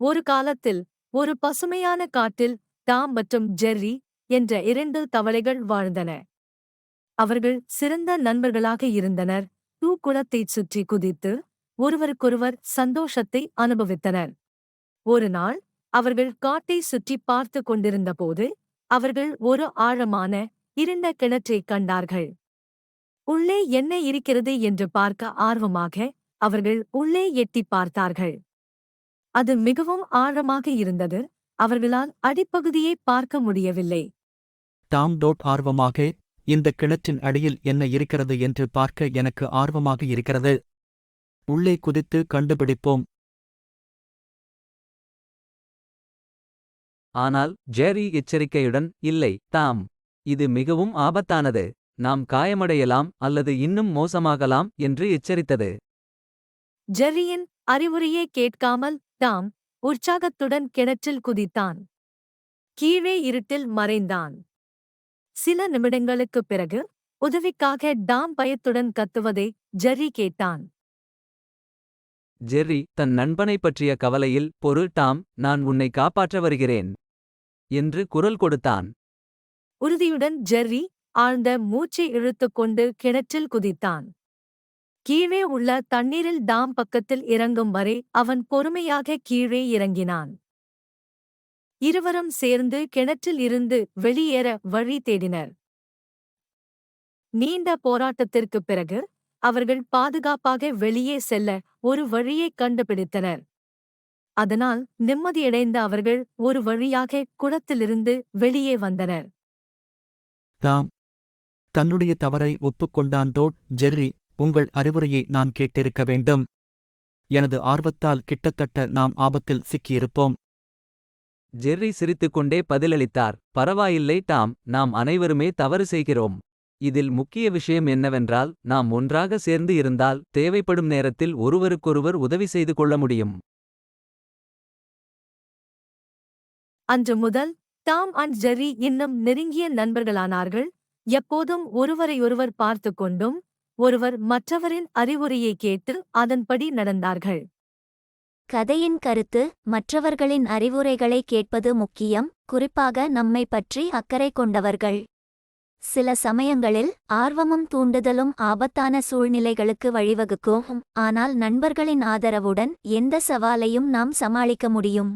ஒரு காலத்தில் ஒரு பசுமையான காட்டில் டாம் மற்றும் ஜெர்ரி என்ற இரண்டு தவளைகள் வாழ்ந்தன. அவர்கள் சிறந்த நண்பர்களாக இருந்தனர். டூ குளத்தைச் சுற்றி குதித்து ஒருவருக்கொருவர் சந்தோஷத்தை அனுபவித்தனர். ஒரு நாள் அவர்கள் காட்டை சுற்றி பார்த்து கொண்டிருந்தபோது அவர்கள் ஒரு ஆழமான இருண்ட கிணற்றைக் கண்டார்கள். உள்ளே என்ன இருக்கிறது என்று பார்க்க ஆர்வமாக அவர்கள் உள்ளே எட்டிப் பார்த்தார்கள். அது மிகவும் ஆழமாக இருந்தது. அவர்களால் அடிப்பகுதியை பார்க்க முடியவில்லை. டாம் டோட் ஆர்வமாக இந்த கிணற்றின் அடியில் என்ன இருக்கிறது என்று பார்க்க எனக்கு ஆர்வமாக இருக்கிறது. உள்ளே குதித்து கண்டுபிடிப்போம். ஆனால் ஜெர்ரி எச்சரிக்கையுடன் இல்லை டாம் இது மிகவும் ஆபத்தானது. நாம் காயமடையலாம் அல்லது இன்னும் மோசமாகலாம் என்று எச்சரித்தது. ஜெர்ரியின் அறிவுரையே கேட்காமல் தாம் உற்சாகத்துடன் கிணற்றில் குதித்தான். கீழே இருட்டில் மறைந்தான். சில நிமிடங்களுக்குப் பிறகு உதவிக்காக டாம் பயத்துடன் கத்துவதை ஜெர்ரி கேட்டான். ஜெர்ரி தன் நண்பனைப் பற்றிய கவலையில் பொருள் டாம் நான் உன்னை காப்பாற்ற வருகிறேன் என்று குரல் கொடுத்தான். உறுதியுடன் ஜெர்ரி ஆழ்ந்த மூச்சை இழுத்துக்கொண்டு கிணற்றில் குதித்தான். கீழே உள்ள தண்ணீரில் டாம் பக்கத்தில் இறங்கும் வரை அவன் பொறுமையாக கீழே இறங்கினான். இருவரும் சேர்ந்து கிணற்றில் இருந்து வெளியேற வழி தேடினர். நீண்ட போராட்டத்திற்குப் பிறகு அவர்கள் பாதுகாப்பாக வெளியே செல்ல ஒரு வழியைக் கண்டுபிடித்தனர். அதனால் நிம்மதியடைந்த அவர்கள் ஒரு வழியாக குளத்திலிருந்து வெளியே வந்தனர். தாம் தன்னுடைய தவறை ஒப்புக்கொண்டான் டோட் ஜெர்ரி உங்கள் அறிவுரையை நான் கேட்டிருக்க வேண்டும். எனது ஆர்வத்தால் கிட்டத்தட்ட நாம் ஆபத்தில் சிக்கியிருப்போம். ஜெர்ரி சிரித்துக்கொண்டே பதிலளித்தார் பரவாயில்லை டாம் நாம் அனைவருமே தவறு செய்கிறோம். இதில் முக்கிய விஷயம் என்னவென்றால் நாம் ஒன்றாக சேர்ந்து இருந்தால் தேவைப்படும் நேரத்தில் ஒருவருக்கொருவர் உதவி செய்து கொள்ள முடியும். அன்று முதல் டாம் அண்ட் ஜெர்ரி இன்னும் நெருங்கிய நண்பர்களானார்கள். எப்போதும் ஒருவரையொருவர் பார்த்து கொண்டும் ஒருவர் மற்றவரின் அறிவுரையை கேட்டு அதன்படி நடந்தார்கள். கதையின் கருத்து மற்றவர்களின் அறிவுரைகளை கேட்பது முக்கியம் குறிப்பாக நம்மை பற்றி அக்கறை கொண்டவர்கள். சில சமயங்களில் ஆர்வமும் தூண்டுதலும் ஆபத்தான சூழ்நிலைகளுக்கு வழிவகுக்கும் ஆனால் நண்பர்களின் ஆதரவுடன் எந்த சவாலையும் நாம் சமாளிக்க முடியும்.